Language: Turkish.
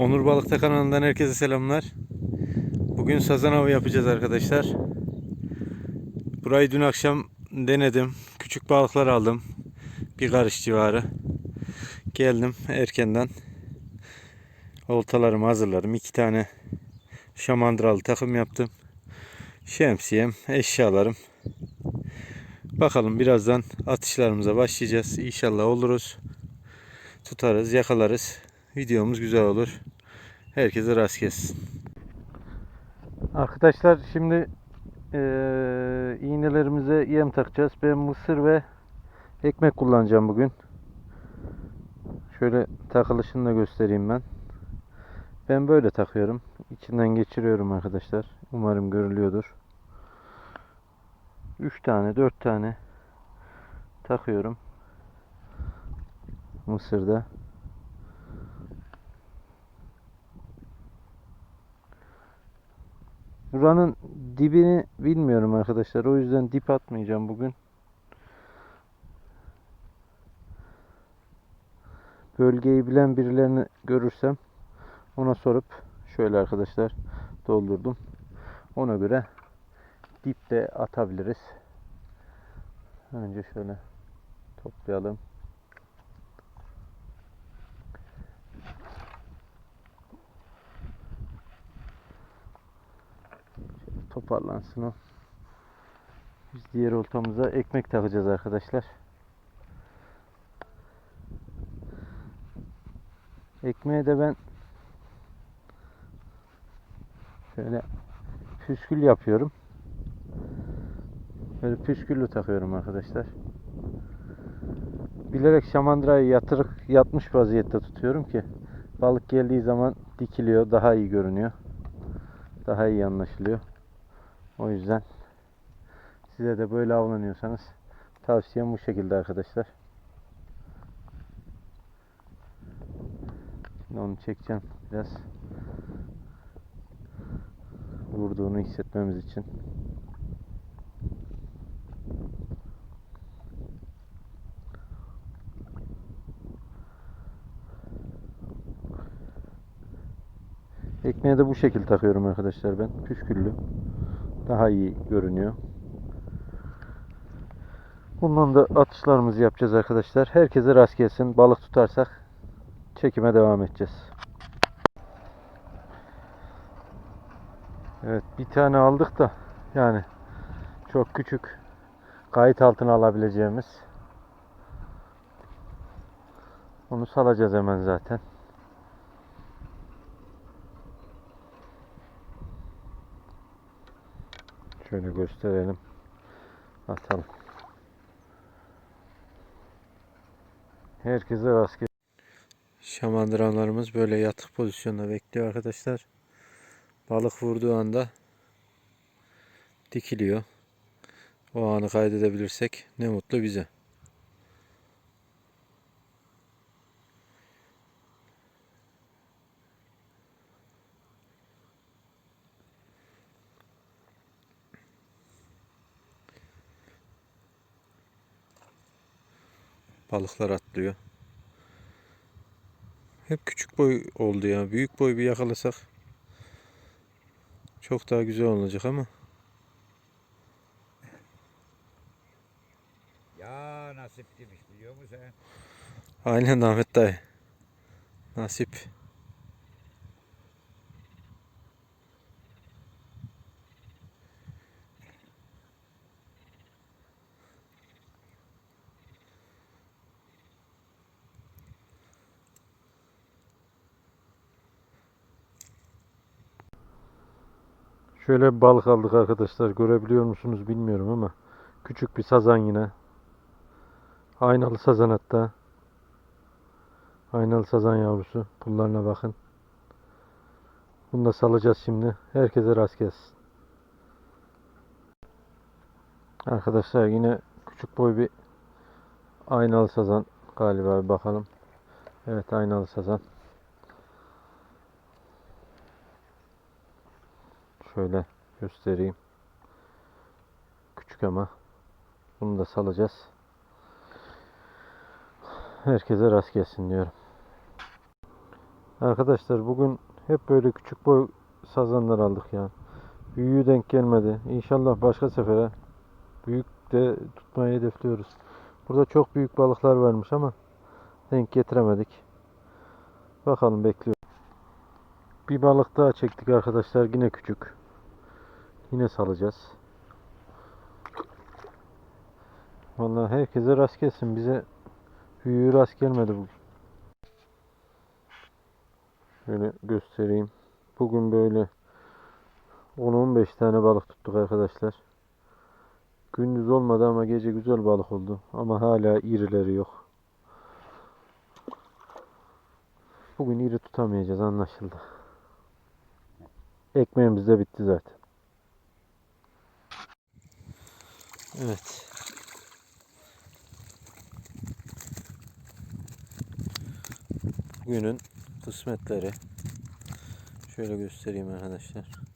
Onur Balıkta kanalından herkese selamlar. Bugün sazan avı yapacağız arkadaşlar. Burayı dün akşam denedim. Küçük balıklar aldım. Bir karış civarı. Geldim erkenden. Oltalarımı hazırladım. İki tane şamandıralı takım yaptım. Şemsiyem, eşyalarım. Bakalım birazdan atışlarımıza başlayacağız. İnşallah oluruz. Tutarız, yakalarız. Videomuz güzel olur. Herkese rast gelsin. Arkadaşlar şimdi eee, iğnelerimize yem takacağız. Ben mısır ve ekmek kullanacağım bugün. Şöyle takılışını da göstereyim ben. Ben böyle takıyorum. İçinden geçiriyorum arkadaşlar. Umarım görülüyordur. 3 tane 4 tane takıyorum. Mısırda. Buranın dibini bilmiyorum arkadaşlar. O yüzden dip atmayacağım bugün. Bölgeyi bilen birilerini görürsem ona sorup şöyle arkadaşlar doldurdum. Ona göre dipte atabiliriz. Önce şöyle toplayalım. Şöyle toparlansın o. Biz diğer oltamıza ekmek takacağız arkadaşlar. Ekmeğe de ben şöyle püskül yapıyorum. Böyle püsküllü takıyorum arkadaşlar. Bilerek şamandırayı yatırık yatmış vaziyette tutuyorum ki balık geldiği zaman dikiliyor, daha iyi görünüyor. Daha iyi anlaşılıyor. O yüzden size de böyle avlanıyorsanız tavsiyem bu şekilde arkadaşlar. Şimdi onu çekeceğim biraz. Vurduğunu hissetmemiz için. Ekmeğe de bu şekil takıyorum arkadaşlar ben. Püsküllü. Daha iyi görünüyor. Bundan da atışlarımızı yapacağız arkadaşlar. Herkese rast gelsin. Balık tutarsak çekime devam edeceğiz. Evet bir tane aldık da yani çok küçük kayıt altına alabileceğimiz. Onu salacağız hemen zaten. Şöyle gösterelim. Atalım. Herkese rast Şamandıranlarımız böyle yatık pozisyonda bekliyor arkadaşlar. Balık vurduğu anda dikiliyor. O anı kaydedebilirsek ne mutlu bize. Balıklar atlıyor. Hep küçük boy oldu ya. Büyük boy bir yakalasak çok daha güzel olacak ama. Ya nasip demiş biliyor musun sen? Aynen Ahmet dayı. Nasip. Şöyle balık aldık arkadaşlar. Görebiliyor musunuz bilmiyorum ama küçük bir sazan yine. Aynalı sazan hatta. Aynalı sazan yavrusu. Pullarına bakın. Bunu da salacağız şimdi. Herkese rast gelsin. Arkadaşlar yine küçük boy bir aynalı sazan galiba bir bakalım. Evet aynalı sazan. Şöyle göstereyim. Küçük ama. Bunu da salacağız. Herkese rast gelsin diyorum. Arkadaşlar bugün hep böyle küçük boy sazanlar aldık ya. Büyüğü denk gelmedi. İnşallah başka sefere büyük de tutmayı hedefliyoruz. Burada çok büyük balıklar varmış ama denk getiremedik. Bakalım bekliyorum. Bir balık daha çektik arkadaşlar. Yine küçük. Yine salacağız. Vallahi herkese rast gelsin. Bize büyüğü rast gelmedi bugün. Şöyle göstereyim. Bugün böyle 10-15 tane balık tuttuk arkadaşlar. Gündüz olmadı ama gece güzel balık oldu. Ama hala irileri yok. Bugün iri tutamayacağız anlaşıldı. Ekmeğimiz de bitti zaten. Evet. Günün kısmetleri. Şöyle göstereyim arkadaşlar.